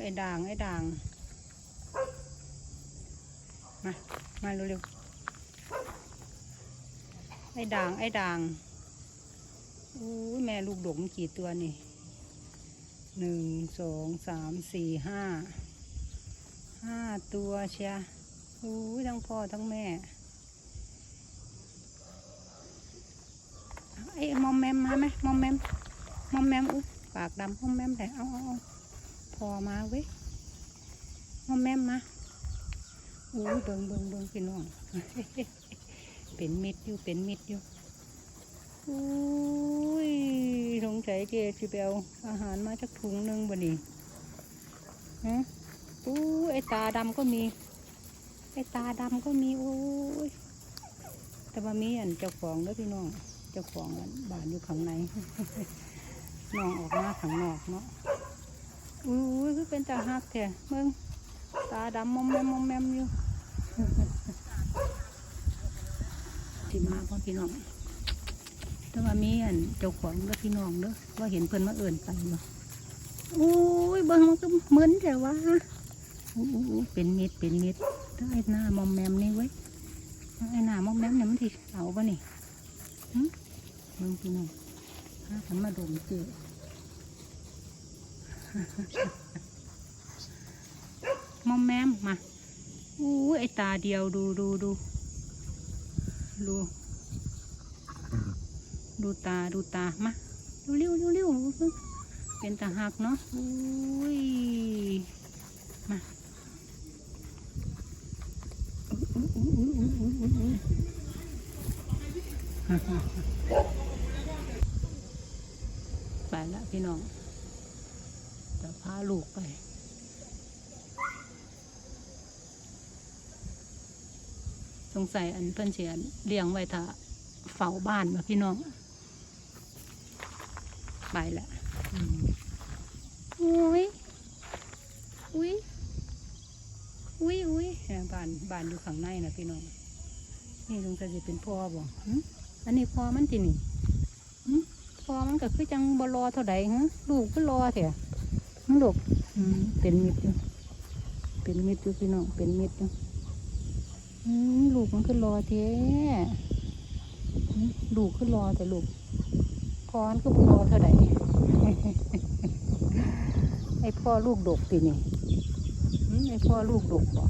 ไอ้ด่างไอ้ด่าง มา มาเร็วๆไอ้ด่างไอ้ด่างอู้แม่ลูกดกกี่ตัวนี่หนึ่งสองสามสี่ห้าห้าตัวเชียอู้ทั้งพ่อทั้งแม่ไอ้มอมแมมมาไหมมอมแมมมอมแมมอุ้ปากดำมอมแมมแต่เอาเอาเอา พอมาเว้ยมอมแมมมาอุ้ยเบิงเบิงเบิงพี่น้อง เป็นมิดอยู่เป็นมิดอยู่อุ้ยสงสัยเจสิไปเอาอาหารมาจากถุงหนึงบ่นี่ฮะอู้ยไอตาดำก็มี ไอตาดำก็มีโอ้ยแต่ว่ามีอันเจ้าของด้อพี่น้องเจ้าของอันบ้านอยู่ข้างในน้องออกมาข้างนอกเนาะ อุ้ยคือเป็นตาหักแท้เมืองตาดำมอมแมมมอมแมมอยู่ที่มาพ่อพี่น้องแต่ว่ามีอันเจ้าของเด้อพี่น้องเด้อว่าเห็นเพิ่นมาเอิ่นไปเนาะโอ้ยเบิ่งมันก็เหมือนแต่ว่าอู้อู้เป็นเม็ดเป็นเม็ดถ้าได้หน้ามอมแมมนี่เว้ยไอ้หน้ามอมแมมเนี่ยมันที่เอาปะนี่มึงพี่น้องถ้าฉันมาดมเจอ มอมแมมมาอู้ไอตาเดียวดูดูดูดูดูตาดูตามาเร็วเร็วเร็วเป็นตาหักเนาะอุ้ยมาไปละพี่น้อง พาลูกไป สงสัยอันเพิ่นเสียเลี้ยงไว้ถ้าเฝ้าบ้านมาพี่น้อง ไปละอุ้ยอุ้ยอุ้ยอุ้ยบ้านบ้านอยู่ข้างในนะพี่น้อง นี่สงสัยจะเป็นพ่อบ่อันนี้พ่อมันตินี่หึพอมันก็คือจังบรอเท่าใดฮะลูกก็รอเถอะ มันลูกเป็นมิดอยู่ เป็นมิดอยู่พี่น้อง เป็นมิดอยู่ลูกมันคือรอเท้ลูกคือรอแต่ลูกพอนก็บรอเท่าไหร่ไอพ่อลูกดกตินี่ไอพ่อลูกดกบ่